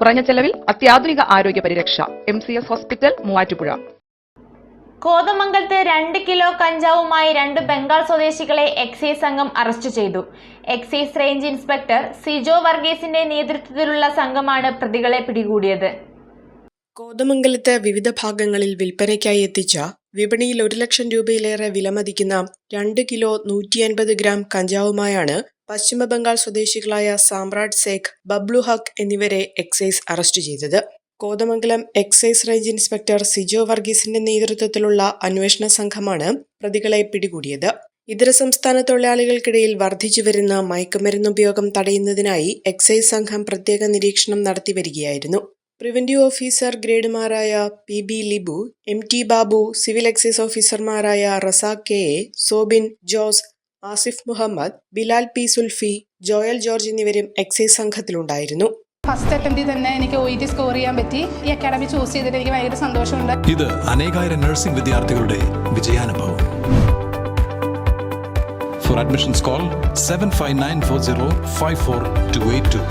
കുറഞ്ഞ ചെലവിൽ അത്യാധുനിക ആരോഗ്യ പരിരക്ഷ. M C S hospital Muvattupuzha. കോതമംഗലത്ത് രണ്ട് കിലോ കഞ്ചാവുമായി രണ്ട് ബംഗാൾ സ്വദേശികളെ എക്സൈസ് സംഘം അറസ്റ്റ് ചെയ്തു. എക്സൈസ് റേഞ്ച് ഇൻസ്പെക്ടർ സിജോ വർഗീസിന്റെ നേതൃത്വത്തിലുള്ള സംഘമാണ് പ്രതികളെ പിടികൂടിയത്. കോതമംഗലത്ത് വിവിധ ഭാഗങ്ങളിൽ വിൽപ്പനയ്ക്കായി എത്തിച്ച വിപണിയിൽ ഒരു ലക്ഷം രൂപയിലേറെ വിലമതിക്കുന്ന രണ്ട് കിലോ നൂറ്റി അൻപത് ഗ്രാം കഞ്ചാവുമായാണ് പശ്ചിമബംഗാൾ സ്വദേശികളായ സാമ്രാട്ട് സേഖ് ബബ്ലു ഹക്ക് എന്നിവരെ എക്സൈസ് അറസ്റ്റ് ചെയ്തത്. Kothamangalam excise range inspector Sijo വർഗീസിന്റെ നേതൃത്വത്തിലുള്ള അന്വേഷണ സംഘമാണ് പ്രതികളെ പിടികൂടിയത്. ഇതര സംസ്ഥാന തൊഴിലാളികൾക്കിടയിൽ വർദ്ധിച്ചുവരുന്ന മയക്കുമരുന്ന് ഉപയോഗം തടയുന്നതിനായി എക്സൈസ് സംഘം പ്രത്യേക നിരീക്ഷണം നടത്തിവരികയായിരുന്നു preventive officer ഗ്രേഡുമാരായ P B Libu M T Babu civil excise ഓഫീസർമാരായ Razak K A Sobin Jose Asif Muhammad Bilal P Sulfi Joel George എന്നിവരും എക്സൈസ് സംഘത്തിലുണ്ടായിരുന്നു. ഫസ്റ്റ് അറ്റംപ്റ്റിൽ തന്നെ എനിക്ക് ഒ ടി സ്കോർ ചെയ്യാൻ പറ്റി. ഈ അക്കാഡമി ചൂസ് ചെയ്തിട്ട് എനിക്ക് ഭയങ്കര സന്തോഷമുണ്ട്. ഇത് അനേകായിരം നഴ്സിംഗ് വിദ്യാർത്ഥികളുടെ വിജയാനുഭവം. For admissions call seven five nine four zero five four two eight two